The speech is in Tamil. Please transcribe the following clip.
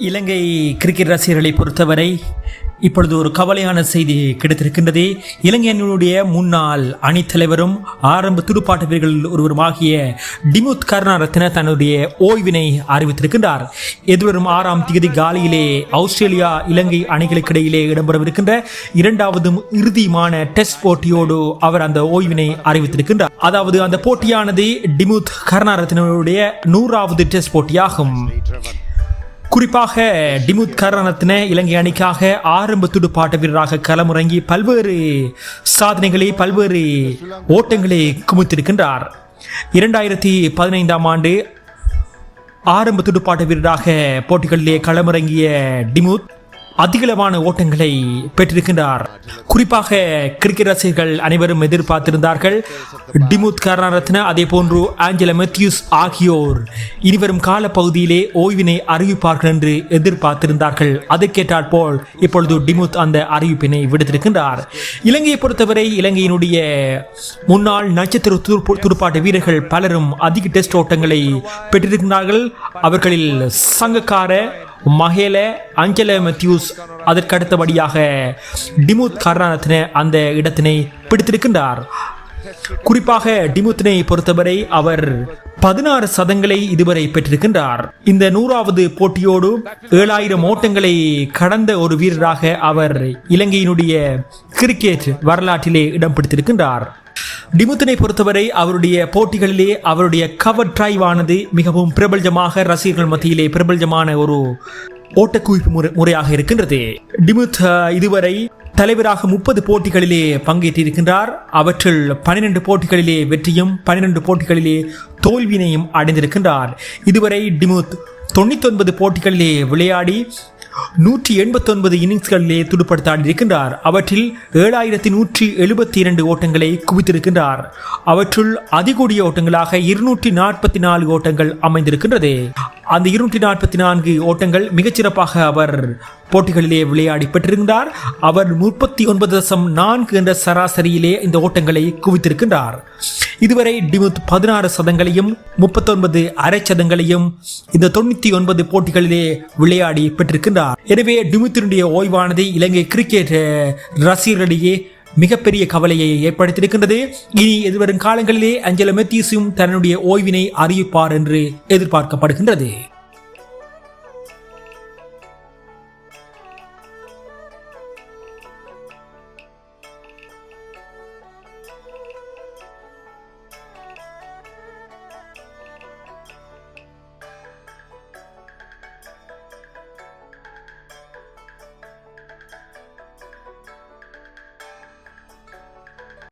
இலங்கை கிரிக்கெட் ரசிகர்களை பொறுத்தவரை இப்பொழுது ஒரு கவலையான செய்தி கிடைத்திருக்கின்றது. இலங்கை அணியினுடைய முன்னாள் அணித்தலைவரும் ஆரம்ப துடுப்பாட்ட வீரர்களில் ஒருவருமாகிய டிமுத் கருணாரத்ன தன்னுடைய ஓய்வினை அறிவித்திருக்கின்றார். எதிர்வரும் ஆறாம் தேதி காலையிலே ஆஸ்திரேலியா இலங்கை அணிகளுக்கிடையிலே இடம்பெறவிருக்கின்ற இரண்டாவது இறுதியுமான டெஸ்ட் போட்டியோடு அவர் அந்த ஓய்வினை அறிவித்திருக்கின்றார். அதாவது அந்த போட்டியானது டிமுத் கருணாரத்னுடைய நூறாவது டெஸ்ட் போட்டியாகும். குறிப்பாக டிமுத் கரணத்தின இலங்கை அணிக்காக ஆரம்ப துடுப்பாட்ட வீரராக களமுறங்கி பல்வேறு சாதனைகளை பல்வேறு ஓட்டங்களை குமித்திருக்கின்றார். இரண்டாயிரத்தி பதினைந்தாம் ஆண்டு ஆரம்ப துடுப்பாட்ட வீரராக போட்டிகளிலே களமிறங்கிய டிமுத் அதிகளவான ஓட்டங்களை பெற்றிருக்கின்றார். குறிப்பாக கிரிக்கெட் ரசிகர்கள் அனைவரும் எதிர்பார்த்திருந்தார்கள். டிமுத் கருணாரத்ன அதே போன்று ஆஞ்சல மெத்யூஸ் ஆகியோர் இனிவரும் காலப்பகுதியிலே ஓய்வினை அறிவிப்பார்கள் என்று எதிர்பார்த்திருந்தார்கள். அதற்கேற்றாற் போல் இப்பொழுது டிமுத் அந்த அறிவிப்பினை விடுத்திருக்கின்றார். இலங்கையை பொறுத்தவரை இலங்கையினுடைய முன்னாள் நட்சத்திர துடுப்பாட்ட வீரர்கள் பலரும் அதிக டெஸ்ட் ஓட்டங்களை பெற்றிருக்கிறார்கள் அவர்களில் சங்கக்கார மகேல அஞ்சல மெத்யூஸ் அதற்கு அடுத்தபடியாக டிமுத் கருணாரத்ன அந்த இடத்தினை பிடித்திருக்கின்றார். குறிப்பாக டிமுத்தினை பொறுத்தவரை அவர் பதினாறு சதங்களை இதுவரை பெற்றிருக்கின்றார். இந்த நூறாவது போட்டியோடு ஏழாயிரம் ஓட்டங்களை கடந்த ஒரு வீரராக அவர் இலங்கையினுடைய கிரிக்கெட் வரலாற்றிலே இடம் பிடித்திருக்கின்றார். டிமுத்தினை பொறுத்தவரை அவருடைய போட்டிகளிலே அவருடைய கவர் டிரைவானது மிகவும் பிரபல்யமாக ரசிகர்கள் மத்தியிலே பிரபல்யமான ஒரு ஓட்டக்குவிப்பு முறை முறையாக இருக்கின்றது. டிமுத் இதுவரை தலைவராக முப்பது போட்டிகளிலே பங்கேற்றிருக்கின்றார். அவற்றில் பன்னிரண்டு போட்டிகளிலே வெற்றியும் பன்னிரண்டு போட்டிகளிலே தோல்வியினையும் அடைந்திருக்கின்றார். இதுவரை டிமுத் தொண்ணூத்தொன்பது போட்டிகளிலே விளையாடி நூற்றி எண்பத்தொன்பது இன்னிங்ஸ்களிலே துடுப்படுத்தாடி இருக்கின்றார் அவற்றில் ஏழாயிரத்தி நூற்றி எழுபத்தி இரண்டு ஓட்டங்களை குவித்திருக்கின்றார். அவற்றுள் அதிகூடிய ஓட்டங்களாக இருநூற்றி நாற்பத்தி நாலு ஓட்டங்கள் அமைந்திருக்கின்றது. அந்த இருநூற்றி நாற்பத்தி நான்கு ஓட்டங்கள் மிகச்சிறப்பாக அவர் போட்டிகளிலே விளையாடி பெற்றிருந்தார். அவர் முப்பத்தி ஒன்பது தசம் நான்கு என்ற சராசரியிலே இந்த ஓட்டங்களை குவித்திருக்கின்றார். இதுவரை டிமுத் பதினாறு சதங்களையும் முப்பத்தொன்பது அரை சதங்களையும் இந்த தொண்ணூத்தி ஒன்பது போட்டிகளிலே விளையாடி பெற்றிருக்கின்றார். எனவே டிமுத்தினுடைய ஓய்வானது இலங்கை கிரிக்கெட் ரசிகர்களிடையே மிகப்பெரிய கவலையை ஏற்படுத்தியிருக்கின்றது. இனி எதிர்வரும் காலங்களிலே அஞ்சல மெத்தீஸும் தன்னுடைய ஓய்வினை அறிவிப்பார் என்று எதிர்பார்க்கப்படுகின்றது.